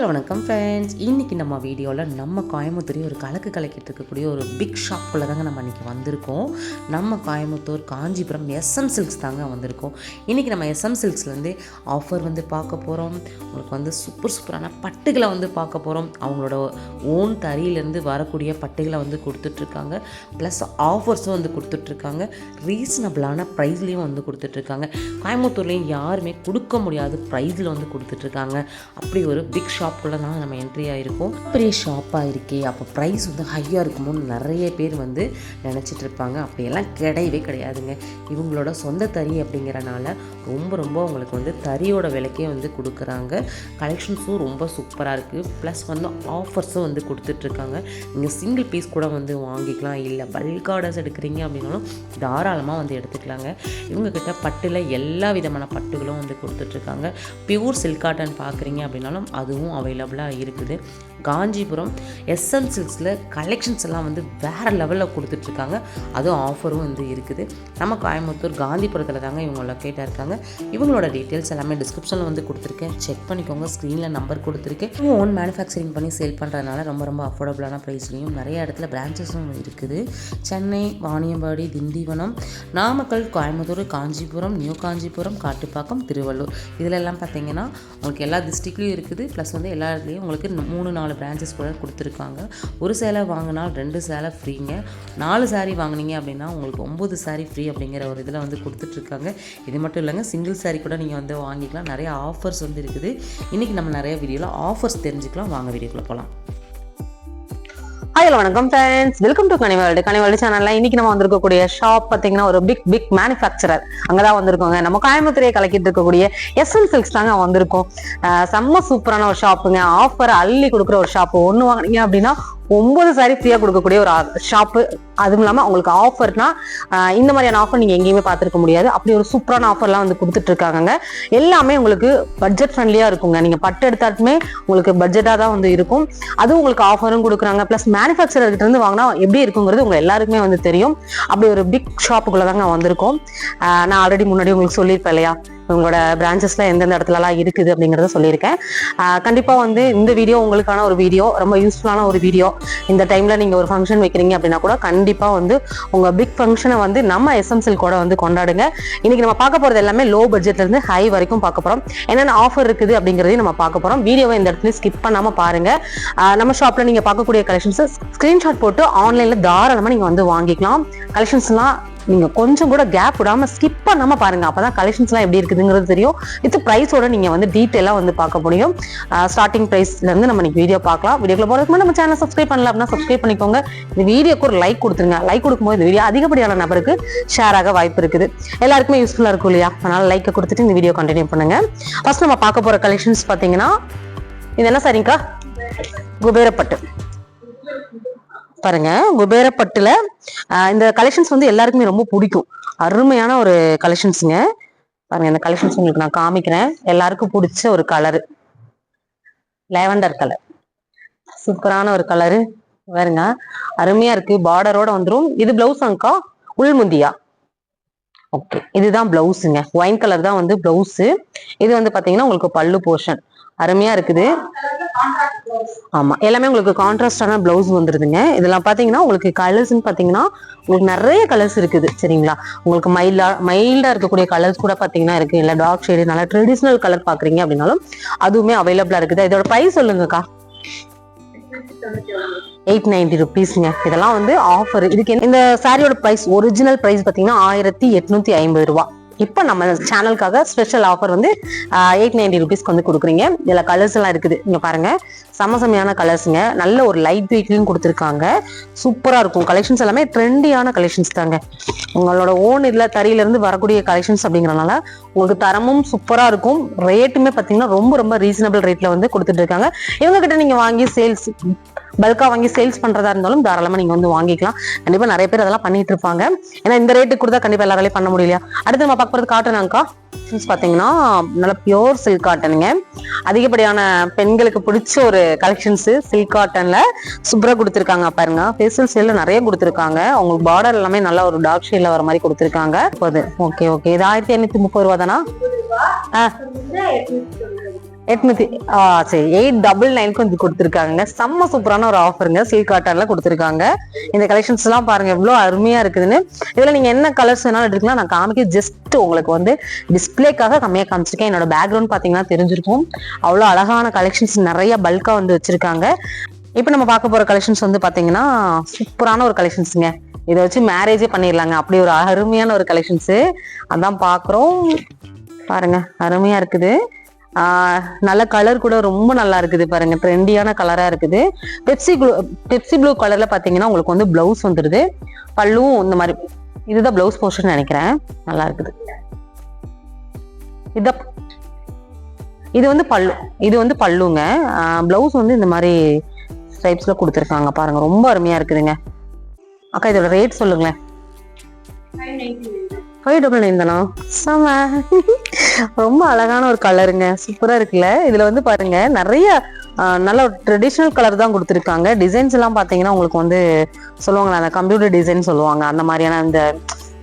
Hello வணக்கம் friends இன்றைக்கி நம்ம வீடியோவில் நம்ம கோயம்புத்தூரையும் ஒரு கலக்கு கலக்கிட்டு இருக்கக்கூடிய ஒரு பிக் ஷாப்புக்குள்ளே தாங்க நம்ம இன்றைக்கி வந்திருக்கோம். நம்ம கோயம்புத்தூர் காஞ்சிபுரம் எஸ்எம் சில்க்ஸ் தாங்க வந்திருக்கோம். இன்றைக்கி நம்ம எஸ்எம் சில்க்ஸ்லேருந்து ஆஃபர் வந்து பார்க்க போகிறோம் உங்களுக்கு வந்து சூப்பர் சூப்பரான பட்டுகளை வந்து பார்க்க போகிறோம் அவங்களோட ஓன் தறியிலேருந்து வரக்கூடிய பட்டுகளை வந்து கொடுத்துட்ருக்காங்க ப்ளஸ் ஆஃபர்ஸும் வந்து கொடுத்துட்ருக்காங்க ரீசனபிளான ப்ரைஸ்லேயும் வந்து கொடுத்துட்ருக்காங்க கோயம்புத்தூர்லேயும் யாருமே கொடுக்க முடியாத ப்ரைஸில் வந்து கொடுத்துட்ருக்காங்க அப்படி ஒரு பிக் ஷாப் ஷாப்புக்குள்ளே தான் நம்ம என்ட்ரி ஆகிருக்கோம் பெரிய ஷாப்பாக இருக்கே அப்போ ப்ரைஸ் வந்து ஹையாக இருக்குமோன்னு நிறைய பேர் வந்து நினச்சிட்டு இருப்பாங்க. அப்படியெல்லாம் கிடையவே கிடையாதுங்க. இவங்களோட சொந்த தறி அப்படிங்கிறனால ரொம்ப ரொம்ப அவங்களுக்கு வந்து தறியோட விலைக்கே வந்து கொடுக்குறாங்க. கலெக்ஷன்ஸும் ரொம்ப சூப்பராக இருக்குது ப்ளஸ் வந்து ஆஃபர்ஸும் வந்து கொடுத்துட்ருக்காங்க நீங்கள் சிங்கிள் பீஸ் கூட வந்து வாங்கிக்கலாம். இல்லை பல்க் ஆர்டர்ஸ் எடுக்கிறீங்க அப்படின்னாலும் தாராளமாக வந்து எடுத்துக்கலாங்க. இவங்கக்கிட்ட பட்டில் எல்லா விதமான பட்டுகளும் வந்து கொடுத்துட்ருக்காங்க பியூர் சில்க் காட்டன் பார்க்குறீங்க அப்படின்னாலும் அதுவும் அவைலபிளாக இருக்குது. காஞ்சிபுரம் எஸ்எம் சில்க்ஸில் கலெக்ஷன்ஸ் எல்லாம் வந்து வேறு லெவலில் கொடுத்துட்ருக்காங்க. அதுவும் ஆஃபரும் வந்து இருக்குது. நம்ம கோயம்புத்தூர் காந்திபுரத்தில் தாங்க இவங்க லொக்கேட்டாக இருக்காங்க. இவங்களோட டீட்டெயில்ஸ் எல்லாமே டிஸ்கிரிப்ஷனில் வந்து கொடுத்துருக்கேன். செக் பண்ணிக்கோங்க. ஸ்க்ரீனில் நம்பர் கொடுத்துருக்கேன். இவங்க ஓன் மேனுஃபேக்சரிங் பண்ணி சேல் பண்ணுறதுனால ரொம்ப ரொம்ப அஃபோர்டபுளான ப்ரைஸ்லையும் நிறைய இடத்துல பிரான்ச்சஸும் இருக்குது. சென்னை வாணியம்பாடி திண்டிவனம் நாமக்கல் கோயம்புத்தூர் காஞ்சிபுரம் நியூ காஞ்சிபுரம் காட்டுப்பாக்கம் திருவள்ளூர். இதிலெல்லாம் பார்த்தீங்கன்னா உங்களுக்கு எல்லா டிஸ்ட்ரிக்ட்லேயும் இருக்குது. ப்ளஸ் வந்து எல்லா இடத்துலையும் உங்களுக்கு மூணு நாலு பிரான்ச்சஸ் கூட கொடுத்துருக்காங்க. ஒரு சேலை வாங்கினால் ரெண்டு சேலை ஃப்ரீங்க நாலு சாரீ வாங்குனீங்க அப்படின்னா உங்களுக்கு ஒம்பது சாரீ ஃப்ரீ அப்படிங்கிற ஒரு இதில் வந்து கொடுத்துட்ருக்காங்க. இது மட்டும் இல்லைங்க சிங்கிள் சாரீ கூட நீங்கள் வந்து வாங்கிக்கலாம். நிறைய ஆஃபர்ஸ் வந்து இருக்குது. இன்றைக்கி நம்ம நிறைய வீடியோவில் ஆஃபர்ஸ் தெரிஞ்சுக்கலாம். வாங்க வீடியோக்குள்ளே போகலாம் ஹலோ வணக்கம் ஃப்ரெண்ட்ஸ் வெல்கம் டு கனிவால்டு கனிவால்டு சேனல்ல இன்னைக்கு நம்ம வந்திருக்கக்கூடிய ஷாப் பாத்தீங்கன்னா ஒரு பிக் பிக் மேனுஃபேக்சரர் அங்கதான் வந்திருக்கோங்க. நம்ம கோயம்புத்தூரையே கலக்கிட்டு இருக்கக்கூடிய எஸ்எல் சில்க்ஸ் தாங்க வந்திருக்கோம். செம்ம சூப்பரான ஒரு ஷாப்புங்க ஆஃபர் அள்ளி கொடுக்குற ஒரு ஷாப் ஒன்று வாங்கினீங்க அப்படின்னா ஒன்பது சாரி ஃப்ரீயா கொடுக்கக்கூடிய ஒரு ஷாப்பு அதுவும் இல்லாமல் உங்களுக்கு ஆஃபர்னா இந்த மாதிரியான ஆஃபர் நீங்கள் எங்கேயுமே பார்த்துருக்க முடியாது. அப்படி ஒரு சூப்பரான ஆஃபர்லாம் வந்து கொடுத்துட்டு இருக்காங்க எல்லாமே உங்களுக்கு பட்ஜெட் ஃப்ரெண்ட்லியாக இருக்குங்க. நீங்கள் பட்டு எடுத்தாலுமே உங்களுக்கு பட்ஜெட்டாக தான் வந்து இருக்கும். அதுவும் உங்களுக்கு ஆஃபரும் கொடுக்குறாங்க. ப்ளஸ் மேனுஃபேக்சரர்கிட்ட இருந்து வாங்கினா எப்படி இருக்குங்கிறது உங்கள் எல்லாருக்குமே வந்து தெரியும். அப்படி ஒரு பிக் ஷாப்புக்குள்ளே தாங்க வந்திருக்கோம். நான் ஆல்ரெடி முன்னாடி உங்களுக்கு சொல்லியிருப்பேன் இல்லையா? உங்களோட பிரான்ச்சஸில் எந்தெந்த இடத்துலலாம் இருக்குது அப்படிங்கறத சொல்லியிருக்கேன். கண்டிப்பாக கண்டிப்பா வந்து இந்த வீடியோ உங்களுக்கான ஒரு வீடியோ ரொம்ப யூஸ்ஃபுல்லான ஒரு வீடியோ இந்த டைம்ல நீங்க ஒரு ஃபங்க்ஷன் வைக்கிறீங்க அப்படின்னா கூட கண்டிப்பா வந்து உங்க பிக் ஃபங்க்ஷனை வந்து நம்ம எஸ்எம்சில் கூட வந்து கொண்டாடுங்க. இன்னைக்கு நம்ம பார்க்க போறது எல்லாமே லோ பட்ஜெட்ல இருந்து ஹை வரைக்கும் பார்க்க போகிறோம் என்னென்ன ஆஃபர் இருக்குது அப்படிங்கறதையும் நம்ம பார்க்க போறோம். வீடியோவை இந்த இடத்துல ஸ்கிப் பண்ணாம பாருங்க. நம்ம ஷாப்ல நீங்க பார்க்கக்கூடிய கலெக்ஷன்ஸ் ஸ்க்ரீன்ஷாட் போட்டு ஆன்லைன்ல தாராளமா நீங்க வந்து வாங்கிக்கலாம். கலெக்ஷன்ஸ்லாம் நீங்க கொஞ்சம் கூட கேப் விடாம ஸ்கிப் பண்ணாமல் பாருங்க. அப்போ தான் கலெக்ஷன்ஸ்லாம் எப்படி இருக்குதுங்கிறது தெரியும். வித் ப்ரைஸோட நீங்க வந்து டீட்டெயிலா வந்து பார்க்க முடியும். ஸ்டார்டிங் ப்ரைஸ்லேருந்து நம்ம இன்னைக்கு வீடியோ பார்க்கலாம். வீடியோக்குள்ள போகிறதுக்கு நம்ம சேனல் சப்ஸ்கிரைப் பண்ணல அப்படின்னா சப்ஸ்கிரைப் பண்ணிக்கோங்க. இந்த வீடியோக்கு ஒரு லைக் கொடுத்துருங்க. லைக் கொடுக்கும்போது இந்த வீடியோ அதிகப்படியான நபருக்கு ஷேர் ஆக வாய்ப்பு இருக்குது. எல்லாருக்குமே யூஸ்ஃபுல்லா இருக்கும் இல்லையா? அதனால லைக்கை கொடுத்துட்டு இந்த வீடியோ கண்டினியூ பண்ணுங்க. ஃபர்ஸ்ட் நம்ம பார்க்க போற கலெக்ஷன்ஸ் பார்த்தீங்கன்னா இது என்ன சரிங்கக்கா குபேரப்பட்டு. பாருங்க குபேரப்பட்டுல இந்த கலெக்ஷன்ஸ் வந்து எல்லாருக்குமே ரொம்ப பிடிக்கும். அருமையான ஒரு கலெக்ஷன்ஸுங்க பாருங்க இந்த கலெக்ஷன்ஸ் உங்களுக்கு நான் காமிக்கிறேன். எல்லாருக்கும் பிடிச்ச ஒரு கலரு லேவண்டர் கலர் சூப்பரான ஒரு கலரு பாருங்க அருமையா இருக்கு. பார்டரோட வந்துடும் இது பிளவுஸ் அங்கா உள்முந்தியா ஓகே இதுதான் பிளவுஸுங்க ஒயின் கலர் தான் வந்து பிளவுஸு இது வந்து பாத்தீங்கன்னா உங்களுக்கு பல்லு போர்ஷன் அருமையா இருக்குது. ஆமா எல்லாமே உங்களுக்கு கான்ட்ராஸ்டான பிளவுஸ் வந்துருதுங்க. இதெல்லாம் பாத்தீங்கன்னா உங்களுக்கு கலர்ஸ்னு பாத்தீங்கன்னா உங்களுக்கு நிறைய கலர்ஸ் இருக்குது சரிங்களா? உங்களுக்கு மைல்டா மைல்டா இருக்கக்கூடிய கலர்ஸ் கூட பாத்தீங்கன்னா இருக்கு. இல்ல டார்க் ஷேடு நல்லா ட்ரெடிஷ்னல் கலர் பாக்குறீங்க அப்படின்னாலும் அதுவுமே அவைலபிளா இருக்குது. இதோட ப்ரைஸ் சொல்லுங்கக்கா. எயிட் நைன்டி ருபீஸ்ங்க இதெல்லாம் வந்து ஆஃபர் இதுக்கு இந்த சாரியோட ப்ரைஸ் ஒரிஜினல் ப்ரைஸ் பார்த்தீங்கன்னா ஆயிரத்தி எட்நூத்தி ஐம்பது ரூபா. இப்போ நம்ம சேனலுக்காக ஸ்பெஷல் ஆஃபர் வந்து எயிட் நைன்டி ருபீஸ்க்கு வந்து கொடுக்குறீங்க. இதில் கலர்ஸ் எல்லாம் இருக்குது. இங்கே பாருங்க. செம செமையான கலர்ஸுங்க நல்ல ஒரு லைட் வெயிட்லையும் கொடுத்துருக்காங்க. சூப்பராக இருக்கும். கலெக்ஷன்ஸ் எல்லாமே ட்ரெண்டியான கலெக்ஷன்ஸ் தாங்க. உங்களோட ஓன் இதில் தறியிலேருந்து வரக்கூடிய கலெக்ஷன்ஸ் அப்படிங்கிறனால உங்களுக்கு தரமும் சூப்பராக இருக்கும். ரேட்டுமே பார்த்தீங்கன்னா ரொம்ப ரொம்ப ரீசனபிள் ரேட்டில் வந்து கொடுத்துட்டு இருக்காங்க. இவங்க கிட்ட வாங்கி சேல்ஸ் பல்காக வாங்கி சேல்ஸ் பண்ணுறதா இருந்தாலும் தாராளமாக நீங்கள் வந்து வாங்கிக்கலாம். கண்டிப்பாக நிறைய பேர் அதெல்லாம் பண்ணிட்டு இருப்பாங்க. ஏன்னா இந்த ரேட்டுக்கு கொடுத்தா கண்டிப்பாக எல்லாராலையும் பண்ண முடியலையா? அடுத்து நம்ம பார்க்க போறது காட்டனாக்கா பார்த்தீங்கன்னா நல்ல பியோர் சில்க் காட்டனுங்க அதிகப்படியான பெண்களுக்கு பிடிச்ச ஒரு கலெக்ஷன்ஸ் சில்க் காட்டன்ல சூப்பராக கொடுத்துருக்காங்க பாருங்க. ஃபேஷியல் சேல்ல நிறைய கொடுத்துருக்காங்க. உங்களுக்கு பார்டர் எல்லாமே நல்லா ஒரு டார்க் ஷேட்ல வர மாதிரி கொடுத்துருக்காங்க. ஓகே ஓகே இது ஆயிரத்தி ஐநூத்தி முப்பது ரூபா தானா? ஆ. எட்நூத்தி ஆ சரி எயிட் டபுள் நைனுக்கு வந்து கொடுத்துருக்காங்க. செம்ம சூப்பரான ஒரு ஆஃபருங்க சில்க் காட்டன்ல கொடுத்துருக்காங்க. இந்த கலெக்ஷன்ஸ் எல்லாம் பாருங்க எவ்வளவு அருமையா இருக்குதுன்னு. இதுல நீங்க என்ன கலர்ஸ் வேணாலும் எடுத்துக்கலாம். நான் காமிக்க ஜஸ்ட் உங்களுக்கு வந்து டிஸ்பிளேக்காக கம்மியா காமிச்சிருக்கேன். என்னோட பேக்ரவுண்ட் பாத்தீங்கன்னா தெரிஞ்சிருக்கும். அவ்வளவு அழகான கலெக்ஷன்ஸ் நிறைய பல்கா வந்து வச்சிருக்காங்க. இப்போ நம்ம பார்க்க போற கலெக்ஷன்ஸ் வந்து பாத்தீங்கன்னா சூப்பரான ஒரு கலெக்ஷன்ஸுங்க இதை வச்சு மேரேஜே பண்ணிடலாங்க. அப்படி ஒரு அருமையான ஒரு கலெக்ஷன்ஸ் அதான் பாக்குறோம். பாருங்க அருமையா இருக்குது. நல்ல கலர் கூட ரொம்ப நல்லா இருக்குது பாருங்க. ட்ரெண்டியான கலரா இருக்குது. பெப்சி ப்ளூ பெப்சி ப்ளூ கலர்ல பாத்தீங்கன்னா உங்களுக்கு வந்து பிளவுஸ் வந்துடுது பல்லுவும் இந்த மாதிரி இதுதான் பிளவுஸ் போர்ஷன் நினைக்கிறேன். நல்லா இருக்குது. இத இது வந்து பல்லு இது வந்து பல்லுங்க. பிளவுஸ் வந்து இந்த மாதிரி ஸ்டைப்ஸ்ல கொடுத்துருக்காங்க பாருங்க. ரொம்ப அருமையா இருக்குதுங்க. அக்கா இதோட ரேட் சொல்லுங்களேன். ஃபைவ் டபுள் நைன் தானா செம ரொம்ப அழகான ஒரு கலருங்க. சூப்பரா இருக்குல்ல? இதுல வந்து பாருங்க நிறைய ஆஹ், நல்ல ஒரு ட்ரெடிஷ்னல் கலர் தான் கொடுத்துருக்காங்க. டிசைன்ஸ் எல்லாம் பாத்தீங்கன்னா உங்களுக்கு வந்து சொல்லுவாங்களே அந்த கம்ப்யூட்டர் டிசைன் சொல்லுவாங்க. அந்த மாதிரியான அந்த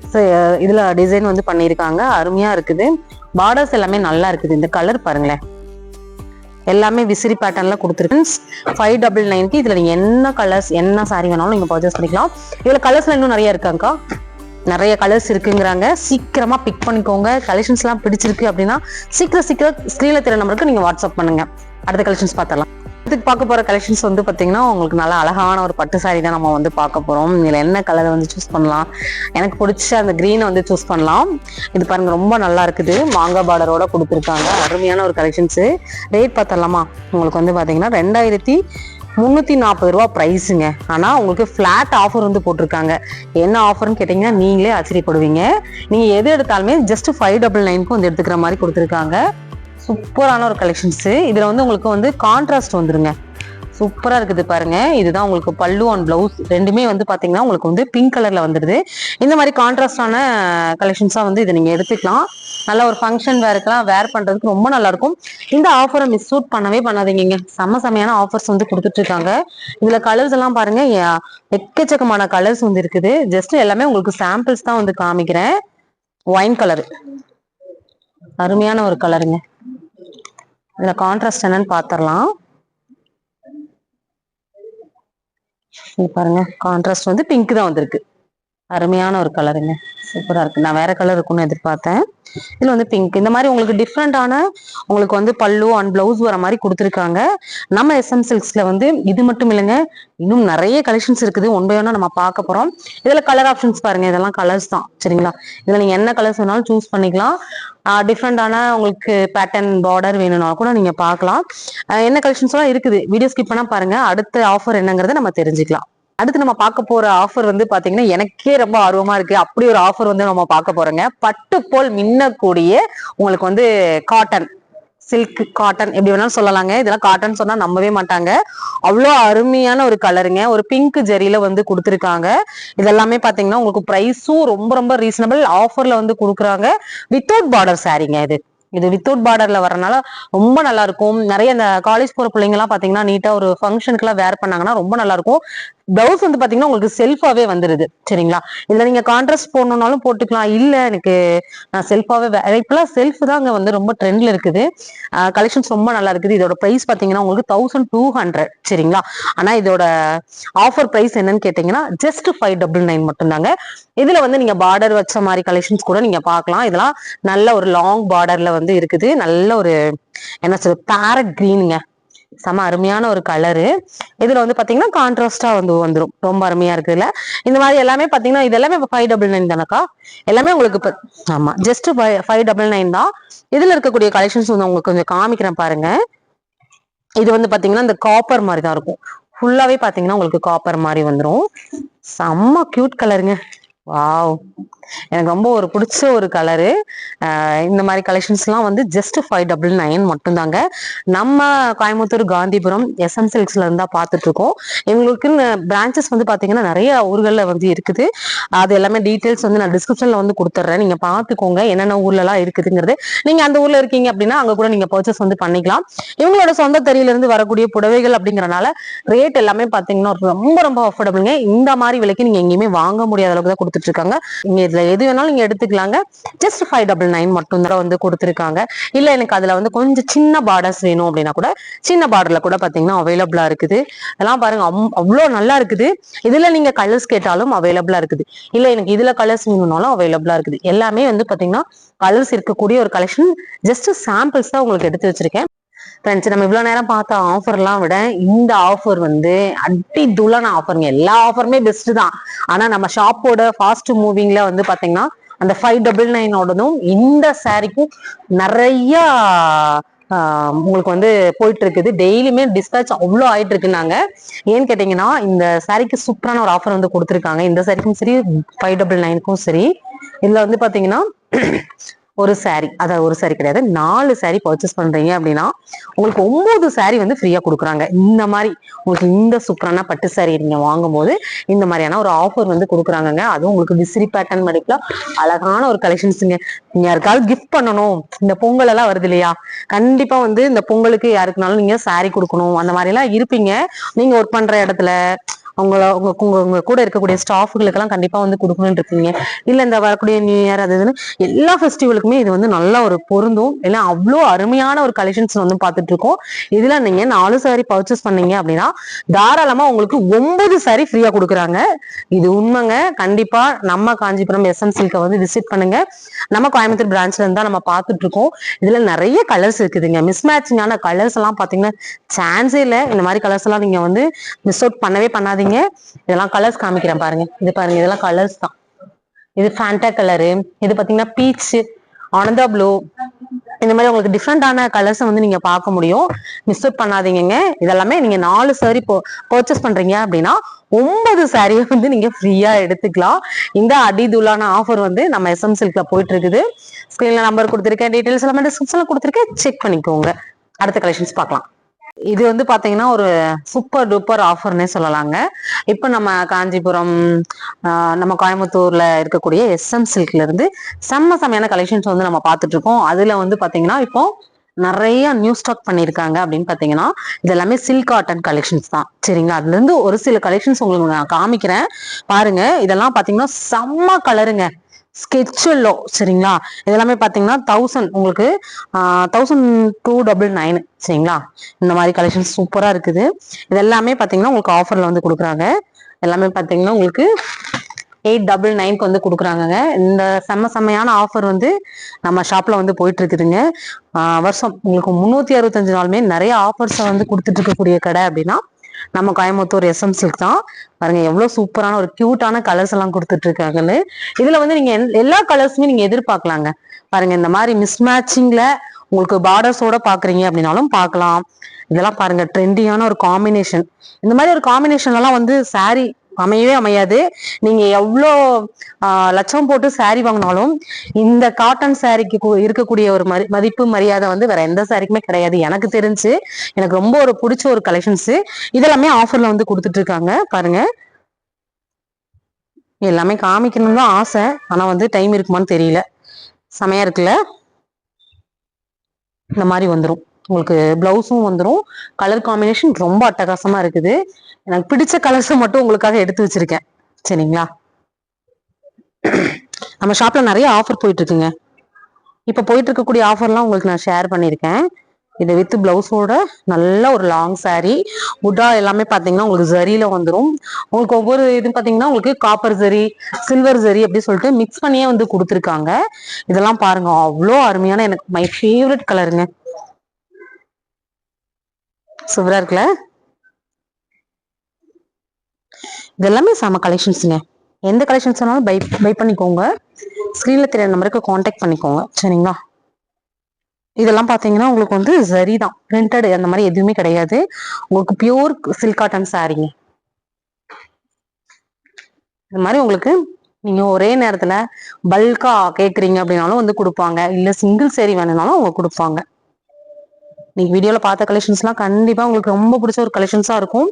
இதில் இதுல டிசைன் வந்து பண்ணியிருக்காங்க. அருமையா இருக்குது. பார்டர்ஸ் எல்லாமே நல்லா இருக்குது. இந்த கலர் பாருங்களேன். எல்லாமே விசிறி பேட்டர்ன்ல கொடுத்துருக்கு. ஃபைவ் டபுள் நைன்க்கு இதுல நீங்க என்ன கலர்ஸ் என்ன சாரி வேணாலும் நீங்க பர்ச்சேஸ் பண்ணிக்கலாம். இதுல கலர்ஸ்லாம் இன்னும் நிறைய இருக்காங்கக்கா நிறைய கலர்ஸ் இருக்குங்கிறாங்க. சீக்கிரமா பிக் பண்ணிக்கோங்க. கலெக்ஷன்ஸ்லாம் பிடிச்சிருக்கு அப்படின்னா சீக்கிரம் சீக்கிரம் ஸ்க்ரீனில் தெரிய நம்பருக்கு நீங்கள் வாட்ஸ்அப் பண்ணுங்க. அடுத்த கலெக்ஷன்ஸ் பார்த்தலாம் இதுக்கு பார்க்க போகிற கலெக்ஷன்ஸ் வந்து பார்த்தீங்கன்னா உங்களுக்கு நல்ல அழகான ஒரு பட்டு சாரி தான் நம்ம வந்து பார்க்க போகிறோம் இதில் என்ன கலர் வந்து சூஸ் பண்ணலாம்? எனக்கு பிடிச்ச அந்த க்ரீனை வந்து சூஸ் பண்ணலாம். இது பாருங்கள் ரொம்ப நல்லா இருக்குது. மாங்காய் பார்டரோட கொடுத்துருக்காங்க. அருமையான ஒரு கலெக்ஷன்ஸு ரேட் பார்த்தலாமா உங்களுக்கு வந்து பார்த்தீங்கன்னா ரெண்டாயிரத்தி முந்நூற்றி நாற்பது ரூபா ப்ரைஸுங்க ஆனால் உங்களுக்கு ஃப்ளாட் ஆஃபர் வந்து போட்டிருக்காங்க. என்ன ஆஃபர்னு கேட்டிங்கன்னா நீங்களே ஆச்சரியப்படுவீங்க. நீங்கள் எது எடுத்தாலுமே ஜஸ்ட் ஃபைவ் டபுள் நைனுக்கு வந்து எடுத்துக்கிற மாதிரி கொடுத்துருக்காங்க. சூப்பரான ஒரு கலெக்ஷன்ஸு இதில் வந்து உங்களுக்கு வந்து கான்ட்ராஸ்ட் வந்துருங்க. சூப்பராக இருக்குது பாருங்க. இதுதான் உங்களுக்கு பல்லு அண்ட் பிளவுஸ் ரெண்டுமே வந்து பார்த்தீங்கன்னா உங்களுக்கு வந்து பிங்க் கலரில் வந்துடுது இந்த மாதிரி கான்ட்ராஸ்டான கலெக்ஷன்ஸாக வந்து இதை நீங்கள் எடுத்துக்கலாம். நல்ல ஒரு ஃபங்க்ஷன் வேறுக்கெல்லாம் வேர் பண்ணுறதுக்கு ரொம்ப நல்லாயிருக்கும் இந்த ஆஃபரை மிஸ் அவுட் பண்ணவே பண்ணாதீங்க செம்ம செம்மையான ஆஃபர்ஸ் வந்து கொடுத்துட்ருக்காங்க இதில் கலர்ஸ் எல்லாம் பாருங்க. எக்கச்சக்கமான கலர்ஸ் வந்து இருக்குது. ஜஸ்ட் எல்லாமே உங்களுக்கு சாம்பிள்ஸ் தான் வந்து காமிக்கிறேன். ஒயின் கலர் அருமையான ஒரு கலருங்க இதில் கான்ட்ராஸ்ட் என்னன்னு பார்த்துடலாம் பாருங்க. கான்ட்ராஸ்ட் வந்து பிங்க் தான் வந்திருக்கு. அருமையான ஒரு கலருங்க சூப்பராக இருக்குது நான் வேறு கலர் இருக்குன்னு எதிர்பார்த்தேன். இதில் வந்து பிங்க் இந்த மாதிரி உங்களுக்கு டிஃப்ரெண்ட்டான உங்களுக்கு வந்து பல்லு அண்ட் ப்ளவுஸ் வர மாதிரி கொடுத்துருக்காங்க. நம்ம எஸ்எம் சில்க்ஸில் வந்து இது மட்டும் இல்லைங்க. இன்னும் நிறைய கலெக்ஷன்ஸ் இருக்குது. ஒன் பை நம்ம பார்க்க போகிறோம் இதில் கலர் ஆப்ஷன்ஸ் பாருங்க. இதெல்லாம் கலர்ஸ் தான். சரிங்களா? இதில் நீங்கள் என்ன கலர்ஸ் வேணாலும் சூஸ் பண்ணிக்கலாம். டிஃப்ரெண்டான உங்களுக்கு பேட்டர்ன் பார்டர் வேணும்னா கூட நீங்கள் பார்க்கலாம். என்ன கலெக்ஷன்ஸ்லாம் இருக்குது? வீடியோ ஸ்கிப் பண்ணால் பாருங்கள் அடுத்த ஆஃபர் என்னங்கிறத நம்ம தெரிஞ்சுக்கலாம். அடுத்து நம்ம பார்க்க போற ஆஃபர் வந்து பாத்தீங்கன்னா எனக்கே ரொம்ப ஆர்வமா இருக்கு. அப்படி ஒரு ஆஃபர் வந்து நம்ம பார்க்க போறோங்க. பட்டு போல் மின்னக்கூடிய உங்களுக்கு வந்து காட்டன் சில்க் காட்டன் எப்படி வேணாலும் சொல்லலாங்க. இதெல்லாம் காட்டன் சொன்னா நம்பவே மாட்டாங்க. அவ்வளோ அருமையான ஒரு கலருங்க ஒரு பிங்க் ஜெரியில வந்து கொடுத்துருக்காங்க. இதெல்லாமே பாத்தீங்கன்னா உங்களுக்கு ப்ரைஸும் ரொம்ப ரொம்ப ரீசனபிள் ஆஃபர்ல வந்து கொடுக்குறாங்க. வித்தவுட் பார்டர் சாரீங்க இது. இது வித்தவுட் பார்டர்ல வரனால ரொம்ப நல்லா இருக்கும் நிறைய இந்த காலேஜ் போற பிள்ளைங்க எல்லாம் பாத்தீங்கன்னா நீட்டா ஒரு ஃபங்க்ஷனுக்கு எல்லாம் வேர் பண்ணாங்கன்னா ரொம்ப நல்லா இருக்கும் பிளவுஸ் வந்து பாத்தீங்கன்னா உங்களுக்கு செல்ஃபாவே வந்துருது. சரிங்களா? இதுல நீங்க கான்ட்ராஸ்ட் போடணும்னாலும் போட்டுக்கலாம். இல்ல எனக்கு நான் செல்ஃபாவே இப்பெல்லாம் செல்ஃப் தான் அங்க வந்து ரொம்ப ட்ரெண்ட்ல இருக்குது. கலெக்ஷன்ஸ் ரொம்ப நல்லா இருக்குது. இதோட பிரைஸ் பாத்தீங்கன்னா உங்களுக்கு தௌசண்ட் டூ ஹண்ட்ரட் சரிங்களா? ஆனா இதோட ஆஃபர் பிரைஸ் என்னன்னு கேட்டீங்கன்னா ஜஸ்ட் ஃபைவ் டபுள் நைன் மட்டும்தாங்க. இதுல வந்து நீங்க பார்டர் வச்ச மாதிரி கலெக்ஷன்ஸ் கூட நீங்க பார்க்கலாம். இதெல்லாம் நல்ல ஒரு லாங் பார்டர்ல வந்து இருக்குது. நல்ல ஒரு என்ன சொல்றது பேரட் கிரீனுங்க செம அருமையான ஒரு கலரு இதுல வந்து பாத்தீங்கன்னா கான்ட்ராஸ்டா வந்து வந்துரும். ரொம்ப அருமையா இருக்குதுல இந்த மாதிரி எல்லாமே பாத்தீங்கன்னா இது எல்லாமே ஃபைவ் டபுள் நைன் தானக்கா? எல்லாமே உங்களுக்கு ஆமா ஜஸ்ட் ஃபைவ் டபுள் நைன் தான். இதுல இருக்கக்கூடிய கலெக்ஷன்ஸ் வந்து உங்களுக்கு கொஞ்சம் காமிக்கிறேன் பாருங்க. இது வந்து பாத்தீங்கன்னா இந்த காப்பர் மாதிரி தான் இருக்கும். ஃபுல்லாவே பாத்தீங்கன்னா உங்களுக்கு காப்பர் மாதிரி வந்துரும். செம்ம கியூட் கலருங்க வாவ் எனக்கு ரொம்ப ஒரு பிடிச்ச ஒரு கலரு இந்த மாதிரி கலெக்ஷன்ஸ்லாம் வந்து ஜஸ்ட் ஃபைவ் டபுள் நைன் மட்டும்தாங்க. நம்ம கோயம்புத்தூர் காந்திபுரம் எஸ்எம் சில்க்ஸ்ல இருந்தா பார்த்துட்டு இருக்கோம் இவங்களுக்கு பிரான்ச்சஸ் வந்து பாத்தீங்கன்னா நிறைய ஊர்களில் வந்து இருக்குது. அது எல்லாமே டீட்டெயில்ஸ் வந்து நான் டிஸ்கிரிப்ஷனில் வந்து கொடுத்துட்றேன் நீங்க பார்த்துக்கோங்க என்னென்ன ஊர்ல எல்லாம் இருக்குதுங்கிறது. நீங்க அந்த ஊர்ல இருக்கீங்க அப்படின்னா அங்க கூட நீங்க பர்ச்சேஸ் வந்து பண்ணிக்கலாம். இவங்களோட சொந்த தெரியல இருந்து வரக்கூடிய புடவைகள் அப்படிங்கறனால ரேட் எல்லாமே பார்த்தீங்கன்னா ரொம்ப ரொம்ப அஃபோர்டபுளுங்க இந்த மாதிரி விலைக்கு நீங்க எங்கேயுமே வாங்க முடியாத அளவுக்கு தான் கொடுத்துருக்காங்க கொடுத்துட்டு இருக்காங்க நீங்க இதுல எது வேணாலும் நீங்க எடுத்துக்கலாங்க. ஜஸ்ட் ஃபைவ் டபுள் நைன் மட்டும் தான் வந்து கொடுத்துருக்காங்க. இல்ல எனக்கு அதுல வந்து கொஞ்சம் சின்ன பார்டர்ஸ் வேணும் அப்படின்னா கூட சின்ன பார்டர்ல கூட பாத்தீங்கன்னா அவைலபிளா இருக்குது. அதெல்லாம் பாருங்க அம்- அவ்வளோ நல்லா இருக்குது. இதுல நீங்க கலர்ஸ் கேட்டாலும் அவைலபிளா இருக்குது. இல்ல எனக்கு இதுல கலர்ஸ் வேணும்னாலும் அவைலபிளா இருக்குது. எல்லாமே வந்து பாத்தீங்கன்னா கலர்ஸ் இருக்கக்கூடிய ஒரு கலெக்ஷன் ஜஸ்ட் சாம்பிள்ஸ் தான் உங்களுக்கு எடுத்து வச்சிருக்கேன். ஃப்ரெண்ட்ஸ் நம்ம இவ்வளவு நேரம் பார்த்த ஆஃபர்லாம் விட இந்த ஆஃபர் வந்து அடி துளான ஆஃபருங்க எல்லா ஆஃபருமே பெஸ்ட் தான். ஆனா நம்ம ஷாப்போட ஃபாஸ்ட் மூவிங்ல வந்து பாத்தீங்கன்னா அந்த ஃபைவ் டபுள் நைனோடதும் இந்த சாரிக்கும் நிறைய ஆஹ், உங்களுக்கு வந்து போயிட்டு இருக்குது டெய்லியுமே டிஸ்பேச் அவ்வளோ ஆயிட்டு இருக்குனாங்க ஏன்னு கேட்டீங்கன்னா இந்த சாரிக்கு சூப்பரான ஒரு ஆஃபர் வந்து கொடுத்துருக்காங்க. இந்த சாரிக்கும் சரி ஃபைவ் டபுள் நைனுக்கும் சரி. இதுல வந்து பாத்தீங்கன்னா ஒரு saree. அதாவது ஒரு saree கிடையாது. நாலு saree பர்ச்சேஸ் பண்றீங்க அப்படின்னா உங்களுக்கு ஒன்பது saree வந்து ஃப்ரீயா கொடுக்குறாங்க. இந்த மாதிரி உங்களுக்கு இந்த சூப்பரான பட்டு saree நீங்க வாங்கும்போது இந்த மாதிரியான ஒரு ஆஃபர் வந்து கொடுக்குறாங்கங்க. அதுவும் உங்களுக்கு விசிறி பேட்டர்ன் மடிப்புல அழகான ஒரு கலெக்ஷன்ஸுங்க நீங்க யாருக்காவது கிஃப்ட் பண்ணணும். இந்த பொங்கல் எல்லாம் வருது இல்லையா? கண்டிப்பா வந்து இந்த பொங்கலுக்கு யாருக்குனாலும் நீங்க saree கொடுக்கணும். அந்த மாதிரி எல்லாம் இருப்பீங்க. நீங்க ஒர்க் பண்ற இடத்துல அவங்கள உங்க உங்க உங்க கூட இருக்கக்கூடிய ஸ்டாஃபுகளுக்கெல்லாம் கண்டிப்பா வந்து கொடுக்கணும்னு இருக்கீங்க. இல்ல இந்த வரக்கூடிய நியூ இயர் அது இதுன்னு எல்லா ஃபெஸ்டிவலுக்குமே இது வந்து நல்ல ஒரு பொருந்தும். இல்லை அவ்வளோ அருமையான ஒரு கலெக்ஷன்ஸ் வந்து பார்த்துட்டு இருக்கோம் இதுல நீங்க நாலு சாரி பர்ச்சேஸ் பண்ணீங்க அப்படின்னா தாராளமா உங்களுக்கு ஒன்பது சாரி ஃப்ரீயா கொடுக்குறாங்க. இது உண்மைங்க. கண்டிப்பா நம்ம காஞ்சிபுரம் எஸ்என்சில்க வந்து விசிட் பண்ணுங்க. நம்ம கோயம்புத்தூர் பிரான்ச்ல இருந்தா நம்ம பார்த்துட்டு இருக்கோம் இதுல நிறைய கலர்ஸ் இருக்குதுங்க. மிஸ் மேட்சிங்கான கலர்ஸ் எல்லாம் பாத்தீங்கன்னா சான்ஸே இல்லை. இந்த மாதிரி கலர்ஸ் எல்லாம் நீங்க வந்து மிஸ் அவுட் பண்ணவே பண்ணாதீங்க. இதெல்லாம் கலர்ஸ் காமிக்கிறேன் பாருங்க. இது பாருங்க இதெல்லாம் கலர்ஸ் தான். இது ஃபேண்டா கலரு இது பாத்தீங்கன்னா பீச் ஆனந்தா ப்ளூ இந்த மாதிரி உங்களுக்கு டிஃப்ரெண்டான கலர்ஸ் வந்து நீங்க பார்க்க முடியும். மிஸ் அவுட் இதெல்லாமே நீங்க நாலு சாரி பர்ச்சேஸ் பண்றீங்க அப்படின்னா ஒன்பது சாரியை வந்து நீங்க ஃப்ரீயா எடுத்துக்கலாம். இந்த அடிதுலான ஆஃபர் வந்து நம்ம எஸ்எம் சில்க்ல போயிட்டு இருக்குது ஸ்கிரீன்ல நம்பர் கொடுத்துருக்கேன். டீடைல்ஸ் எல்லாமே டிஸ்கிரிப்ஷன்ல கொடுத்துருக்கேன். செக் பண்ணிக்கோங்க. அடுத்த கலெக்ஷன்ஸ் பார்க்கலாம். இது வந்து பாத்தீங்கன்னா ஒரு சூப்பர் டூப்பர் ஆஃபர்னே சொல்லலாங்க. இப்போ நம்ம காஞ்சிபுரம் நம்ம கோயம்புத்தூர்ல இருக்கக்கூடிய எஸ்எம் சில்க்ல இருந்து செம்ம செம்மையான கலெக்ஷன்ஸ் வந்து நம்ம பார்த்துட்டு இருக்கோம் அதுல வந்து பாத்தீங்கன்னா இப்போ நிறைய நியூ ஸ்டாக் பண்ணியிருக்காங்க அப்படின்னு பாத்தீங்கன்னா இது எல்லாமே சில்க் காட்டன் கலெக்ஷன்ஸ் தான். சரிங்களா? அதுல இருந்து ஒரு சில கலெக்ஷன்ஸ் உங்களுக்கு நான் காமிக்கிறேன். பாருங்க இதெல்லாம் பாத்தீங்கன்னா செம்ம கலருங்க ஸ்கெட்சல்லோ சரிங்களா? இதெல்லாமே பார்த்தீங்கன்னா தௌசண்ட் உங்களுக்கு தௌசண்ட் டூ டபுள் நைன் சரிங்களா? இந்த மாதிரி கலெக்ஷன்ஸ் சூப்பராக இருக்குது. இது எல்லாமே பார்த்தீங்கன்னா உங்களுக்கு ஆஃபரில் வந்து கொடுக்குறாங்க. எல்லாமே பார்த்தீங்கன்னா உங்களுக்கு எயிட் டபுள் நைன்க்கு வந்து கொடுக்குறாங்கங்க. இந்த செம்ம செம்மையான ஆஃபர் வந்து நம்ம ஷாப்பில் வந்து போயிட்டு இருக்குதுங்க வருஷம் உங்களுக்கு முந்நூற்றி அறுபத்தஞ்சு நாளுமே நிறைய ஆஃபர்ஸை வந்து கொடுத்துட்டு இருக்கக்கூடிய கடை அப்படின்னா நம்ம கோயம்புத்தூர் எஸ்எம் சில்க் தான். பாருங்க எவ்வளோ சூப்பரான ஒரு கியூட்டான கலர்ஸ் எல்லாம் கொடுத்துட்டு இருக்காங்கன்னு இதுல வந்து நீங்க எல்- எல்லா கலர்ஸுமே நீங்க எதிர்பார்க்கலாங்க. பாருங்க இந்த மாதிரி மிஸ்மேட்சிங்ல உங்களுக்கு பார்டர்ஸோட பாக்குறீங்க அப்படின்னாலும் பார்க்கலாம் இதெல்லாம் பாருங்க ட்ரெண்டியான ஒரு காம்பினேஷன் இந்த மாதிரி ஒரு காம்பினேஷன் எல்லாம் வந்து சாரி அமையவே அமையாது. நீங்க எவ்வளோ லட்சம் போட்டு சாரி வாங்கினாலும் இந்த காட்டன் சாரிக்கு இருக்கக்கூடிய ஒரு மதி- மதிப்பு மரியாதை வந்து வேற எந்த சாரிக்குமே கிடையாது. எனக்கு தெரிஞ்சு எனக்கு ரொம்ப ஒரு பிடிச்ச ஒரு கலெக்ஷன்ஸ் இதெல்லாமே ஆஃபர்ல வந்து கொடுத்துட்டு இருக்காங்க. பாருங்க. எல்லாமே காமிக்கணும்னு தான் ஆசை. ஆனா வந்து டைம் இருக்குமான்னு தெரியல. செமையா இருக்குல்ல? இந்த மாதிரி வந்துடும் உங்களுக்கு பிளவுஸும் வந்துடும் கலர் காம்பினேஷன் ரொம்ப அட்டகாசமா இருக்குது. எனக்கு பிடிச்ச கலர்ஸை மட்டும் உங்களுக்காக எடுத்து வச்சிருக்கேன். சரிங்களா? நம்ம ஷாப்ல நிறைய ஆஃபர் போயிட்டு இருக்குங்க இப்ப போயிட்டு இருக்கக்கூடிய ஆஃபர்லாம் உங்களுக்கு நான் ஷேர் பண்ணியிருக்கேன். இது வித் பிளவுஸோட நல்ல ஒரு லாங் saree. உட்டா எல்லாமே பாத்தீங்கன்னா உங்களுக்கு ஜரியில வந்துடும் உங்களுக்கு ஒவ்வொரு இது பாத்தீங்கன்னா உங்களுக்கு காப்பர் ஜரி சில்வர் ஜரி அப்படி சொல்லிட்டு மிக்ஸ் பண்ணியே வந்து கொடுத்துருக்காங்க. இதெல்லாம் பாருங்க அவ்வளோ அருமையான எனக்கு மை ஃபேவரட் கலருங்க சூப்பரா இருக்குல்ல? இது எல்லாமே செம கலெக்ஷன்ஸுங்க எந்த கலெக்ஷன்ஸ் வேணாலும் பை பை பண்ணிக்கோங்க. ஸ்க்ரீனில் தெரியாத நம்பருக்கு காண்டாக்ட் பண்ணிக்கோங்க. சரிங்களா? இதெல்லாம் பார்த்தீங்கன்னா உங்களுக்கு வந்து சரி தான். பிரிண்டட் அந்த மாதிரி எதுவுமே கிடையாது. உங்களுக்கு பியூர் சில்க் காட்டன் சாரீங்க இந்த மாதிரி உங்களுக்கு நீங்க ஒரே நேரத்துல பல்கா கேட்குறீங்க அப்படின்னாலும் வந்து கொடுப்பாங்க. இல்லை சிங்கிள் சேரீ வேணும்னாலும் அவங்க கொடுப்பாங்க. நீங்க வீடியோல பார்த்த கலெக்ஷன்ஸ்லாம் கண்டிப்பா உங்களுக்கு ரொம்ப பிடிச்ச ஒரு கலெக்ஷன்ஸா இருக்கும்.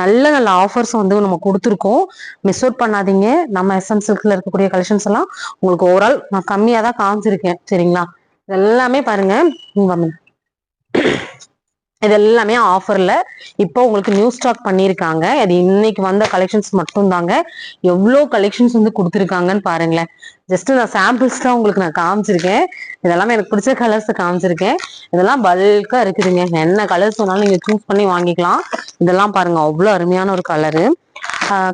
நல்ல நல்ல ஆஃபர்ஸ் வந்து நம்ம கொடுத்துருக்கோம். மிஸ் அவுட் பண்ணாதீங்க. நம்ம எஸ்எம் சில்க்ல இருக்கக்கூடிய கலெக்ஷன்ஸ் எல்லாம் உங்களுக்கு ஓவரால் நான் கம்மியா தான் காமிச்சிருக்கேன். சரிங்களா? இதெல்லாமே பாருங்க. இது எல்லாமே ஆஃபர்ல இப்போ உங்களுக்கு நியூ ஸ்டாக் பண்ணியிருக்காங்க. அது இன்னைக்கு வந்த கலெக்ஷன்ஸ் மட்டும் தாங்க எவ்வளோ கலெக்ஷன்ஸ் வந்து கொடுத்துருக்காங்கன்னு பாருங்களேன். ஜஸ்ட் நான் சாம்பிள்ஸ் தான் உங்களுக்கு நான் காமிச்சிருக்கேன். இதெல்லாமே எனக்கு பிடிச்ச கலர்ஸ் காமிச்சிருக்கேன். இதெல்லாம் பல்கா இருக்குதுங்க. என்ன கலர்ஸ் சொன்னாலும் நீங்க சூஸ் பண்ணி வாங்கிக்கலாம். இதெல்லாம் பாருங்க அவ்வளோ அருமையான ஒரு கலரு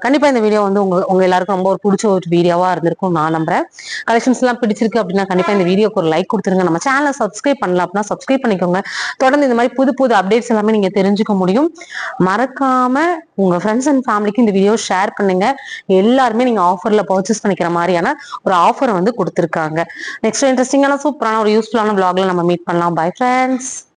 கண்டிப்பா இந்த வீடியோ வந்து உங்க உங்க எல்லாருக்கும் ரொம்ப ஒரு பிடிச்ச ஒரு வீடியோவா இருந்திருக்கும் நான் நம்புறேன். கலெக்ஷன்ஸ் எல்லாம் பிடிச்சிருக்கு அப்படின்னா கண்டிப்பா இந்த வீடியோக்கு ஒரு லைக் கொடுத்துருங்க. நம்ம சேனலை சப்ஸ்கிரைப் பண்ணலாம் அப்படின்னா சப்ஸ்கிரைப் பண்ணிக்கோங்க. தொடர்ந்து இந்த மாதிரி புது புது அப்டேட்ஸ் எல்லாமே நீங்க தெரிஞ்சுக்க முடியும். மறக்காம உங்க ஃப்ரெண்ட்ஸ் அண்ட் ஃபேமிலிக்கு இந்த வீடியோ ஷேர் பண்ணுங்க. எல்லாருமே நீங்க ஆஃபர்ல பர்ச்சேஸ் பண்ணிக்கிற மாதிரியான ஒரு ஆஃபர் வந்து கொடுத்துருக்காங்க. நெக்ஸ்ட் இன்ட்ரெஸ்டிங்கான சூப்பரான ஒரு யூஸ்ஃபுல்லான vlogல நம்ம மீட் பண்ணலாம். Bye friends